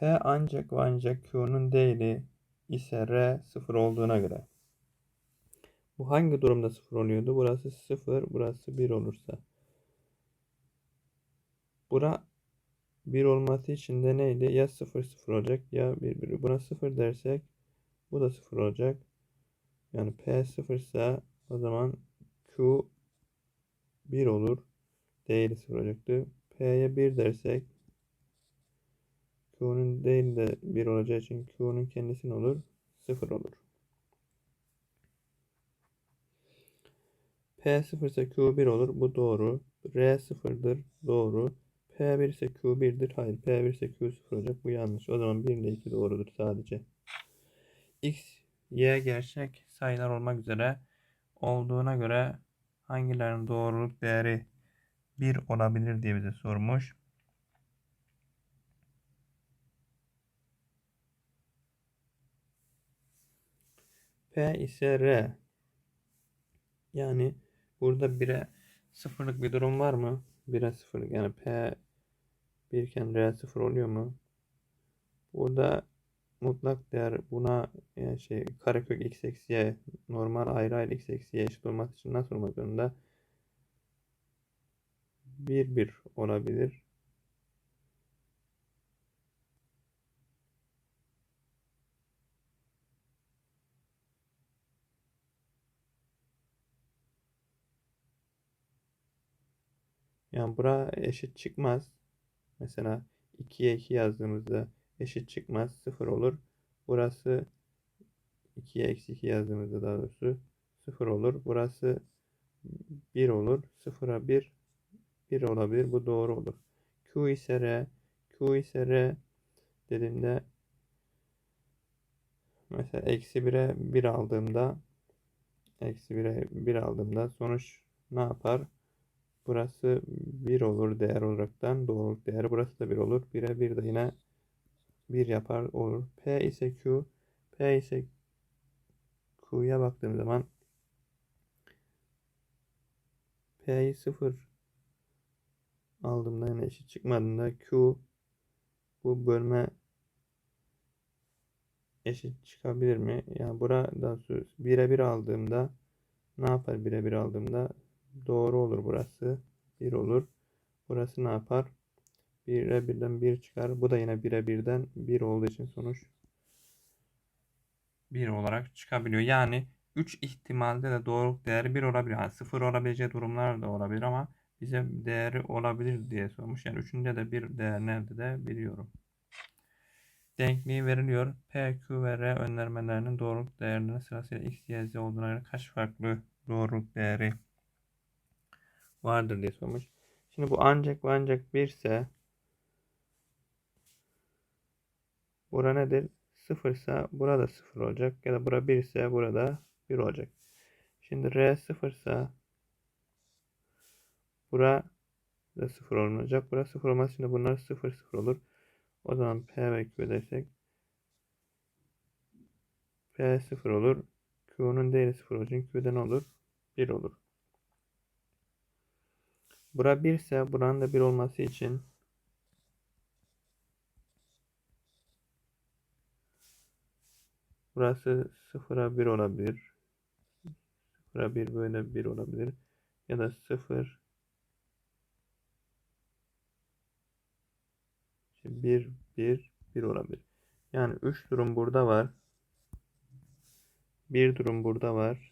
P ancak ve ancak Q'nun değeri ise R sıfır olduğuna göre. Bu hangi durumda sıfır oluyordu? Burası sıfır, burası bir olursa. Bura 1 olması için de neydi? Ya 0 0 olacak ya 1 1. Buna 0 dersek bu da 0 olacak. Yani P 0 ise o zaman Q 1 olur. Değeri 0 olacaktı. P'ye 1 dersek Q'nun değil de 1 olacağı için Q'nun kendisi ne olur? 0 olur. P 0 ise Q 1 olur. Bu doğru. R 0'dır. Doğru. P1 ise Q1'dir. Hayır P1 ise Q0 olacak. Bu yanlış. O zaman 1 ile 2 doğrudur sadece. X, Y gerçek sayılar olmak üzere olduğuna göre hangilerinin doğruluk değeri 1 olabilir diye bize sormuş. P ise R. Yani burada 1'e sıfırlık bir durum var mı? 1'e sıfırlık yani P 1 iken R sıfır oluyor mu? Burada mutlak değer buna yani şey karekök x eksi y normal ayrı ayrı x eksi y eşit olması için nasıl olmak zorunda? 1 1 olabilir. Yani bura eşit çıkmaz. Mesela 2'ye 2 yazdığımızda eşit çıkmaz. 0 olur. Burası 2'ye eksi 2 yazdığımızda daha doğrusu 0 olur. Burası 1 olur. 0'a 1 1 olabilir. Bu doğru olur. Q ise R. Q ise R dediğimde mesela eksi 1'e 1 aldığımda eksi 1'e 1 aldığımda sonuç ne yapar? Burası 1 olur değer olaraktan. Doğruluk değeri burası da 1 olur. 1'e 1 de yine 1 yapar olur. P ise Q. P ise Q'ya baktığım zaman P'yi 0 aldığımda yani eşit çıkmadığında Q bu bölme eşit çıkabilir mi? Yani burada 1'e 1 aldığımda ne yapar 1'e 1 aldığımda Doğru olur burası. 1 olur. Burası ne yapar? 1'e 1'den 1 çıkar. Bu da yine 1'e 1'den 1 olduğu için sonuç 1 olarak çıkabiliyor. Yani 3 ihtimalde de doğruluk değeri 1 olabilir. Yani 0 olabileceği durumlar da olabilir ama bize değeri olabilir diye sormuş. Yani üçünde de bir değer nerede de biliyorum. Denkliği veriliyor. P, Q ve R önermelerinin doğruluk değerlerinin sırasıyla x, y, z olduğuna göre kaç farklı doğruluk değeri vardır diye sormuş. Şimdi bu ancak ve ancak 1 ise bura nedir? 0 ise burada 0 olacak. Ya da bura 1 ise burada 1 olacak. Şimdi R 0 ise bura da 0 olacak. Bura 0 olmaz. Şimdi bunlar 0 0 olur. O zaman P ve Q dersek P 0 olur. Q'nun değeri 0 olacak. Q'de ne olur? 1 olur. Bura 1 ise buranın da 1 olması için burası 0'a 1 olabilir. 0'a 1 böyle 1 olabilir. Ya da 0 1 1 1 olabilir. Yani 3 durum burada var. Bir durum burada var.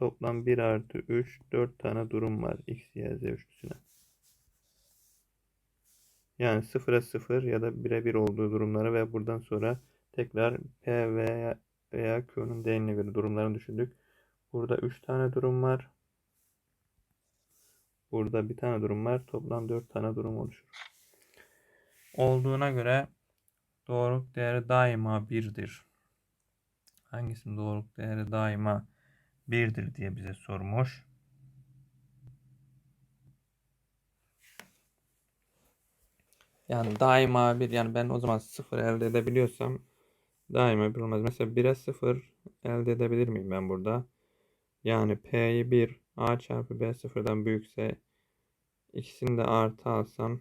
Toplam 1 artı 3 4 tane durum var x, y, z üçlüsüne. Yani 0'a 0 ya da 1'e 1 olduğu durumları ve buradan sonra tekrar P veya, veya Q'nun değerine göre durumlarını düşündük. Burada 3 tane durum var. Burada bir tane durum var. Toplam 4 tane durum oluşur. Olduğuna göre doğruluk değeri daima 1'dir. Hangisinin doğruluk değeri daima birdir diye bize sormuş. Yani daima bir yani ben o zaman sıfır elde edebiliyorsam daima bir olmaz. Mesela 1'e 0 elde edebilir miyim ben burada? Yani P'yi 1 A çarpı B sıfırdan büyükse ikisini de artı alsam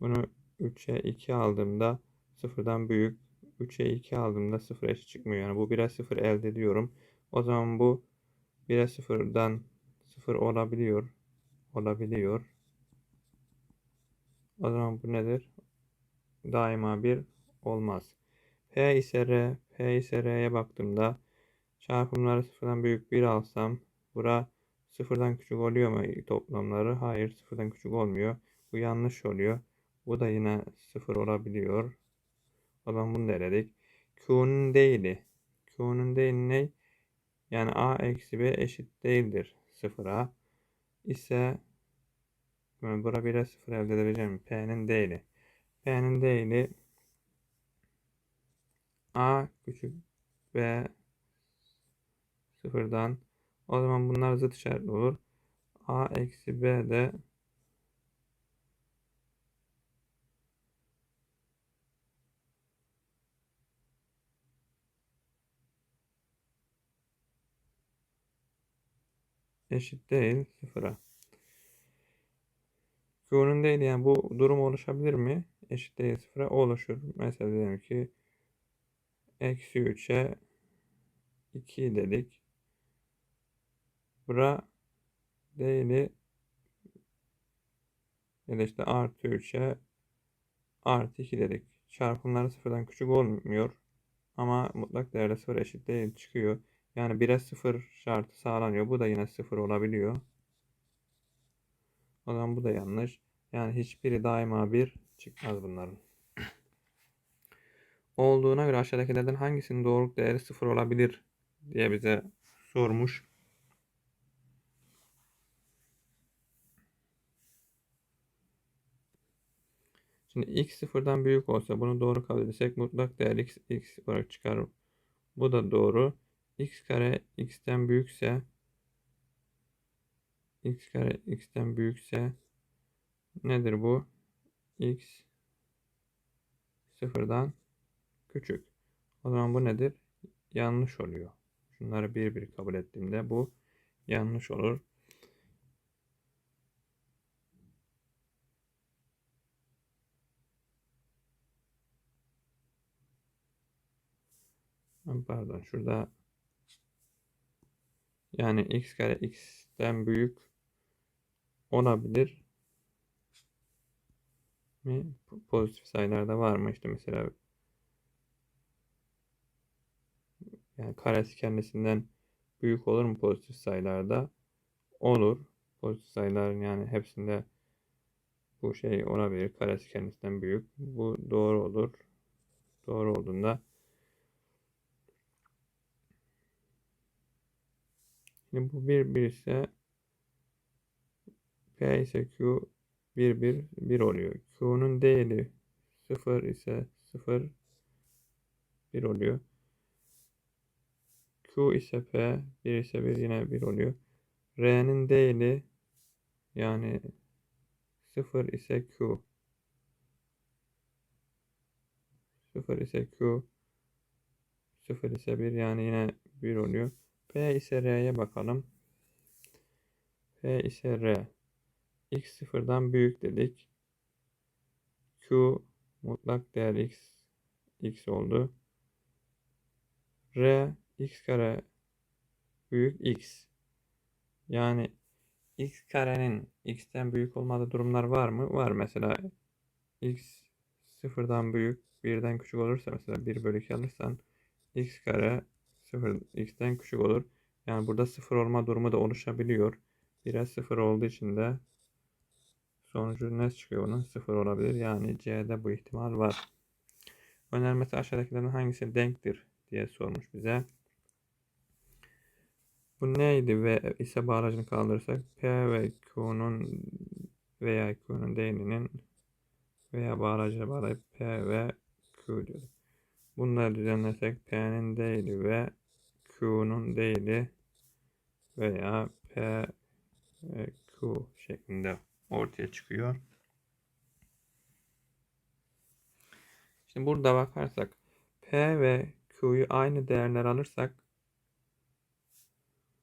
Bunu 3'e 2 aldığımda sıfırdan büyük. 3'e 2 aldığımda sıfır eşit çıkmıyor. Yani bu 1'e 0 elde ediyorum. O zaman bu 1'e 0'dan 0 olabiliyor. Olabiliyor. O zaman bu nedir? Daima 1 olmaz. P ise R. P ise R'ye baktığımda çarpımları sıfırdan büyük 1 alsam bura sıfırdan küçük oluyor mu toplamları? Hayır sıfırdan küçük olmuyor. Bu yanlış oluyor. Bu da yine sıfır olabiliyor. O zaman bunu da eledik. Q'nun değili. Q'nun değili ne? Yani A eksi B eşit değildir sıfıra. ise yani bura 1'e 0 elde edebileceğim. P'nin değili. P'nin değili A küçük B sıfırdan. O zaman bunlar zıt işaretli olur. A eksi B de eşit değil sıfıra. Q'nun değil yani bu durum oluşabilir mi? Eşit değil sıfıra oluşur. Mesela diyelim ki eksi 3'e 2 dedik. Bura değili ya da işte artı 3'e artı 2 dedik. Çarpımları sıfırdan küçük olmuyor. Ama mutlak değerde sıfır eşit değil çıkıyor. Yani 1'e 0 şartı sağlanıyor. Bu da yine 0 olabiliyor. O zaman bu da yanlış. Yani hiçbiri daima 1 çıkmaz bunların. Olduğuna göre aşağıdakilerden hangisinin doğruluk değeri 0 olabilir diye bize sormuş. Şimdi x sıfırdan büyük olsa bunu doğru kabul edersek mutlak değer x, x olarak çıkar. Bu da doğru. X kare x'ten büyükse x kare x'ten büyükse nedir bu? x sıfırdan küçük. O zaman bu nedir? Yanlış oluyor. Şunları bir bir kabul ettiğimde bu yanlış olur. Pardon şurada yani x kare x'ten büyük olabilir mi? Pozitif sayılarda var mı? İşte mesela yani karesi kendisinden büyük olur mu pozitif sayılarda? Olur. Pozitif sayıların yani hepsinde bu şey olabilir. Karesi kendisinden büyük. Bu doğru olur. Doğru olduğunda Şimdi bu 1 1 ise P ise Q 1 1 1 oluyor. Q'nun değeri 0 ise 0 1 oluyor. Q ise P 1 ise 1 yine 1 oluyor. R'nin değeri yani 0 ise Q 0 ise Q 0 ise 1 yani yine 1 oluyor. P ise R'ye bakalım. P ise R. X sıfırdan büyük dedik. Q mutlak değer X X oldu. R X kare büyük X. Yani X karenin X'ten büyük olmadığı durumlar var mı? Var mesela X sıfırdan büyük birden küçük olursa mesela 1 bölü 2 alırsan X kare 0 x'ten küçük olur. Yani burada 0 olma durumu da oluşabiliyor. 1'e 0 olduğu için de sonucu ne çıkıyor bunun? 0 olabilir. Yani C'de bu ihtimal var. Önermesi aşağıdakilerin hangisi denktir diye sormuş bize. Bu neydi ve ise bağlacını kaldırırsak P ve Q'nun veya Q'nun değerinin veya bağlacına bağlayıp P ve Q diyoruz. Bunları düzenlersek P'nin değili ve Q'nun değili veya P ve Q şeklinde ortaya çıkıyor. Şimdi burada bakarsak P ve Q'yu aynı değerler alırsak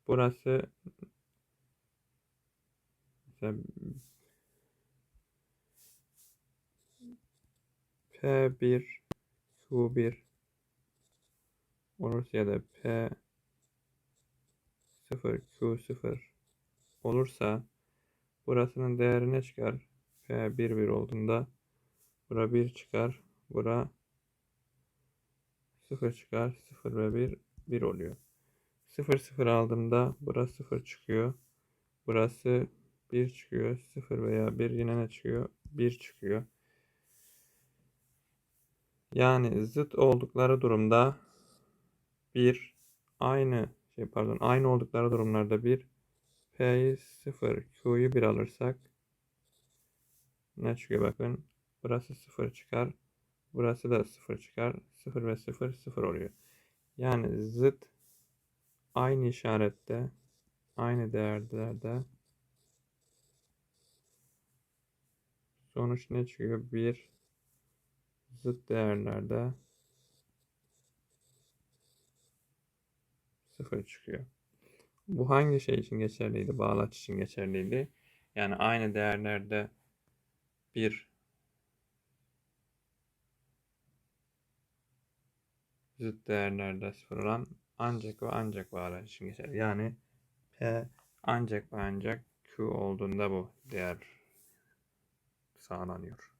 burası mesela P1 Q1 olursa ya da P 0 Q0 olursa burasının değeri ne çıkar? P1 1 olduğunda bura 1 çıkar. Bura 0 çıkar. 0 ve 1 1 oluyor. 0 0 aldığımda burası 0 çıkıyor. Burası 1 çıkıyor. 0 veya 1 yine ne çıkıyor? 1 çıkıyor. Yani zıt oldukları durumda 1 aynı şey pardon aynı oldukları durumlarda 1 P'yi 0 Q'yu 1 alırsak ne çıkıyor bakın. Burası 0 çıkar. Burası da 0 çıkar. 0 ve 0 0 oluyor. Yani zıt aynı işarette aynı değerlerde sonuç ne çıkıyor? 1 zıt değerlerde 0 çıkıyor. Bu hangi şey için geçerliydi? Bağlaç için geçerliydi. Yani aynı değerlerde bir zıt değerlerde sıfır olan ancak ve ancak bağlaç için geçerli. Yani P ancak ve ancak Q olduğunda bu değer sağlanıyor.